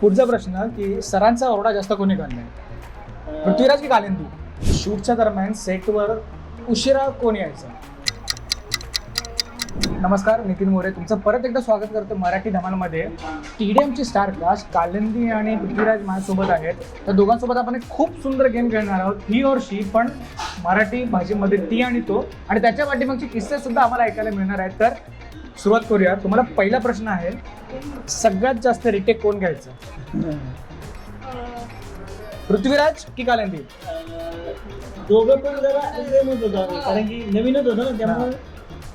पुढचा प्रश्न की सरांचा ओरडा जास्त कोणी काढलाय? पृथ्वीराज की कालिंदी? शूटच्या दरम्यान सेटवर उशिरा कोणी यायचं? नमस्कार नितीन मोरे. तुमचं परत एकदा स्वागत करतो मराठी धमालमध्ये. टीडीएमची स्टार क्लास कालिंदी आणि पृथ्वीराज माझ्यासोबत आहेत. तर दोघांसोबत आपण एक खूप सुंदर गेम खेळणार आहोत ही और शी पण मराठी भाषेमध्ये ती आणि तो. आणि त्याच्या पाठीमागचे किस्से सुद्धा आम्हाला ऐकायला मिळणार आहेत. तर सुरुवात करूया. तुम्हाला पहिला प्रश्न आहे सगळ्यात जास्त रिटेक कोण घ्यायचं? पृथ्वीराज की कालंदी? दोघं पण जरा कारण की नवीनच होतं ना त्यामुळे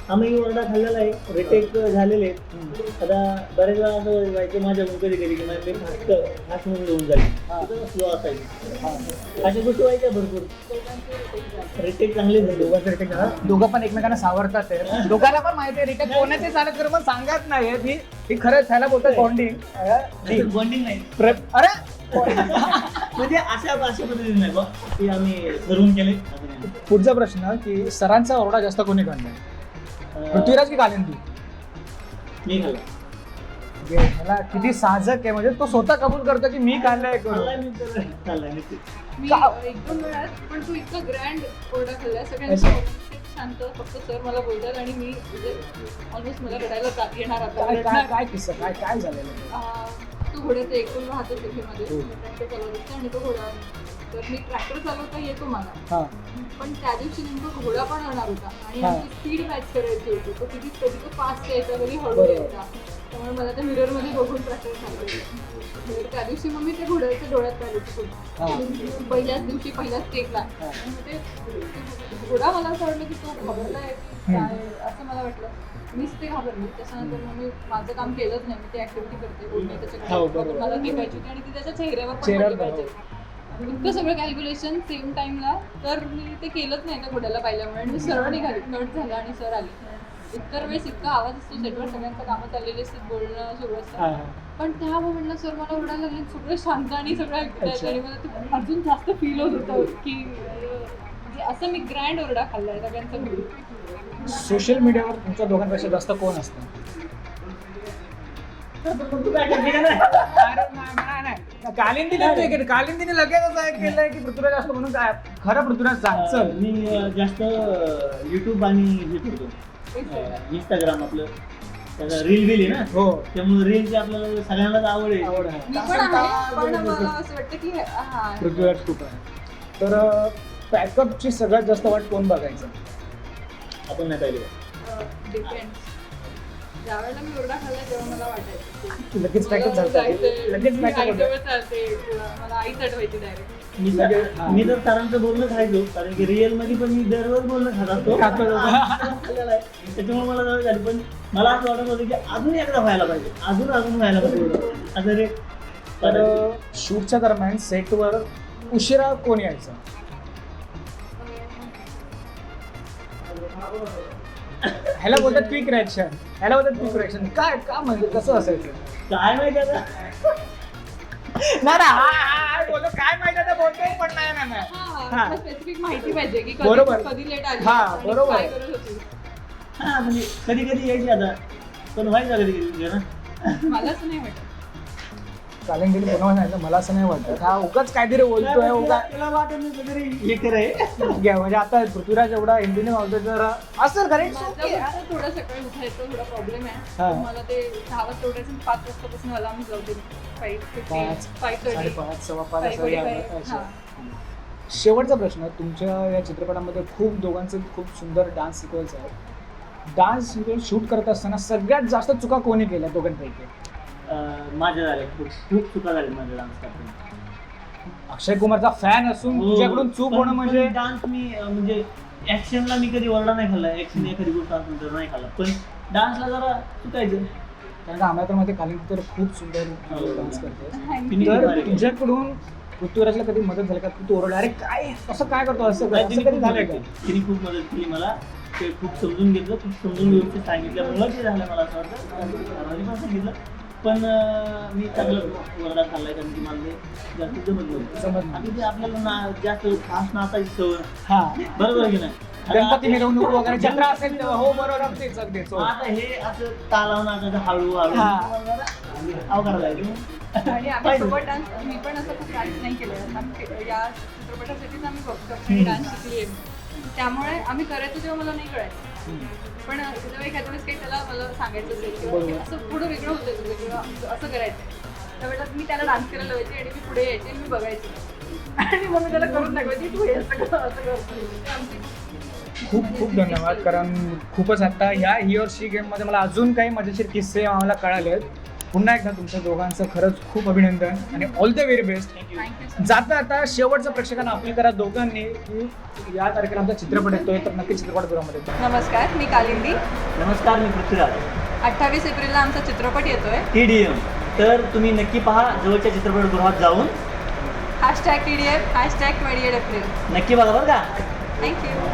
आम्ही ओरडा खाल्लेला आहे रिटेक झालेले आहेत. आता बरेच वेळा असं व्हायचं माझ्याकडून कधी कधी की मी फास्ट फास्ट म्हणून घेऊन. जाईल. स्लो असायची. अशा गोष्टी व्हायच्या भरपूर. रिटेक चांगले झाले. दोघांचं रिटेक झालं. दोघं पण एकमेकांना सावरतात आहे दोघांना पण माहिती आहे रिटेक कोणाचे झालं तर पण सांगत नाही ही ही खरंच ह्याला बोलतो बॉन्डिंग बॉन्डिंग नाही. अरे! म्हणजे अशा अशा पद्धतीने नाही बा की आम्ही ठरवून केले. पुढचा प्रश्न की सरांचा ओरडा जास्त कोणी अं, पृथ्वीराज की कालिंदी मी खाल्ला म्हणजे ह्याला किती साहजक आहे म्हणजे तो स्वतः कबूल करतो की मी खाल्लाय करून मी का? एक दोन वेळात पण तू इतका ग्रँड ओरडा खाल्ला सगळ्यांच्या शांत फक्त सर मला बोलतात आणि मी म्हणजे ऑलमोस्ट मला रडायला जा- येणार आता काय काय रडणार. काय किस्सा काय काय झालेलं आहे? तो घोड्याचा एकूण राहतो तिथेमध्ये हो. ट्रॅक्टर चालवत आणि तो घोडा तर मी ट्रॅक्टर चालवता येतो मला पण त्या दिवशी नेमका घोडा पण येणार होता आणि. आमची स्पीड मॅच करायची होती तो किती कधी तो फास्ट यायचा कधी हळू. यायचा त्यामुळे मला त्या मिररमध्ये बघून चालवायचं तर त्या दिवशी मग मी ते घोड्याच्या डोळ्यात हा. पहिल्याच दिवशी पहिल्याच टेकला हा. ते घोडा मला असं वाटलं की तो घाबरलाय असं मला वाटलं. मीच ते घाबरली. त्याच्यानंतर मग मी माझं काम केलंच नाही. मी ती ऍक्टिव्हिटी करते. बोलणे हो, त्याच्याकडे. मला ती पाहिजे होती आणि ती त्याच्या चेहऱ्यावर पण पडली पाहिजे. इतकं सगळं कॅल्क्युलेशन सेम टाइमला तर मी ते केलंच नाही त्या घोड्याला पाहिल्यामुळे. आणि सरळ निघाली. कट झालं आणि सर आले. इतर वेळेस इतका आवाज असतो सेटवर सगळ्यांचं कामं चाललेली असतात बोलणं सुरू असतं. पण त्या मोमेंटला सर मला ओरडायला लागले सगळं शांत आणि सगळं ऐकतायत. आणि मला ते अजून जास्त फील होत होतं की म्हणजे असं मी ग्रँड ओरडा खाल्लाय सगळ्यांचा मिळून सोशल मीडियावर तुमच्या दोघांपेक्षा जास्त कोण असतं तू काय करते का नाही? अरे नाही, नाही, नाही. कालिंदीने. कालिंदीने लगेच असं एक केलंय की पृथ्वीराज असतो म्हणून काय खरं पृथ्वीराज सांग चल मी जास्त युट्यूब आणि हे करतो इंस्टाग्राम आपलं. त्याचा रील बिल आहे ना? हो. त्यामुळे रीलची आपल्याला सगळ्यांनाच आवड आहे. आवड मी आहे पण आहे पण मला असं वाटतं की हा. पृथ्वीराज खूप आहे. तर पॅकअपची सगळ्यात जास्त वाट कोण बघायचं? आपण नाही पाहिजे डिपेंड ज्यावेळेला मी ओरडा खाल्ला तेव्हा मला वाटायचं. लगेच पॅकअप झालं लगेच मी पॅकअप आईजवळ चालते. किंवा मला आईच आठवायची डायरेक्ट मी म्हणजे- तर-. मी तर सरांचं बोलणं खायचो. कारण की रिअलमध्ये पण मी दररोज बोलणं खात असतो. त्याच्यामुळे मला जवळ झाली. पण मला असं वाटत होतं की अजून एकदा व्हायला पाहिजे. अजून अजून व्हायला पाहिजे. असं रे तर शूटच्या दरम्यान सेटवर उशिरा कोण यायचं? ह्याला बोलतात क्विक रिॲक्शन ह्याला बोलतात क्विक रिॲक्शन काय का म्हणजे कसं असायचं? काय माहिती आता? नाही ना हा बोलतो काय माहिती आता बोलतोय पण नाही ना नाही हा. हा स्पेसिफिक माहिती पाहिजे की बरोबर. कधी कधी लेट आली. हा, आणि बरोबर. काय करत होती. हा म्हणजे कधी कधी यायची आता. पण व्हायचं कधी कधी ना मलाच नाही वाटत. कालिंदीने पुन्हा सांगितलं मला असं नाही वाटत. हा उगाच काहीतरी बोलतोय उगा वाटत नाही काहीतरी हे करे घ्या, म्हणजे आता पृथ्वीराज एवढा हिंदीने बोलतोय तर असं फक्त थोडं सकाळी उठायचं थोडा प्रॉब्लेम आहे. हा. तर मला ते दहा वाजता उठायचं आणि पाच वाजतापासून मला जाऊ. शेवटचा प्रश्न तुमच्या या चित्रपटामध्ये खूप दोघांचे खूप सुंदर डान्स सिक्वेन्स आहेत. डान्स सिक्वेन्स शूट करत असताना सगळ्यात जास्त चुका कोणी केल्या दोघांपैकी? माझ्या झाल्या खूप खूप चुका झाल्या माझ्या डान्स करताना. अक्षय कुमारचा फॅन असून हो. तुझ्याकडून चूक होणं म्हणजे डान्स मी अं, म्हणजे ऍक्शनला मी कधी ओरडा नाही खाल्ला ऍक्शन एखादी गोष्ट असेल तर नाही खाल्ला. पण डान्सला जरा चुकायचं. कारण का आम्हाला तर माहिती कालिंदी तर खूप सुंदर हो. डान्स करते तिने तर. तुझ्याकडून पृथ्वीराजला कधी मदत झाली का? तू ओरडला अरे काय? असं काय करतो? असं कधी मदत का? केली. तिने खूप मदत केली मला. ते खूप समजून घेतलं खूप समजून व्यवस्थित सांगितल्यामुळं ते झालं मला असं वाटतं. सर्वांनी पण सांगितलं पण अं, मी चांगलं वरडा खाल्लाय कारण की मला ते जास्त जमत नव्हतं. आणि ते आपल्याला ना जास्त फास्ट नाचायची सवय. हा. बरोबर आहे की नाही? गणपती मिरवणूक वगैरे जत्रा असेल तेव्हा हो बरोबर अगदीच अगदीच हो. आता हे असं नाचायचं हळू हा. अवघड लागेल आणि आम्ही सोबत डान्स मी पण असं खूप डान्स नाही केलं. या चित्रपटासाठीच आम्ही बघतो आणि डान्स शिकली त्यामुळे आम्ही करायचो तेव्हा मला नाही कळायचं. पण जेव्हा एखाद्या वेळेस काही त्याला मला सांगायचं असेल किंवा. असं पुढं वेगळं होतं तुझं किंवा असं करायचं. त्यावेळेला मी त्याला डान्स करायला लावायचे आणि मी पुढे यायचे आणि मी बघायचे. आणि मग मी त्याला करून दाखवायची तू हे असं कर असं करतो ते आमची खूप खूप धन्यवाद. कारण खूपच आता ह्या ही और शी गेममध्ये मला अजून काही मजेशीर किस्से आम्हाला कळाले आहेत पुन्हा एकदा तुमच्या दोघांचं खरंच खूप अभिनंदन आणि all the very best thank you so जाता आता शेवटचं प्रेक्षकांना अपील करा दोघांनी की या तारखेला आमचा चित्रपट येतोय तर नक्की चित्रपटगृहामध्ये. नमस्कार मी कालिंदी. नमस्कार मी पृथ्वीराज. अठ्ठावीस एप्रिलला आमचा चित्रपट येतोय. टी डी एम तर तुम्ही नक्की पहा जवळच्या चित्रपटगृहात जाऊन. Hashtag T D F hashtag twenty eight April नक्की बघा बरं का. थँक्यू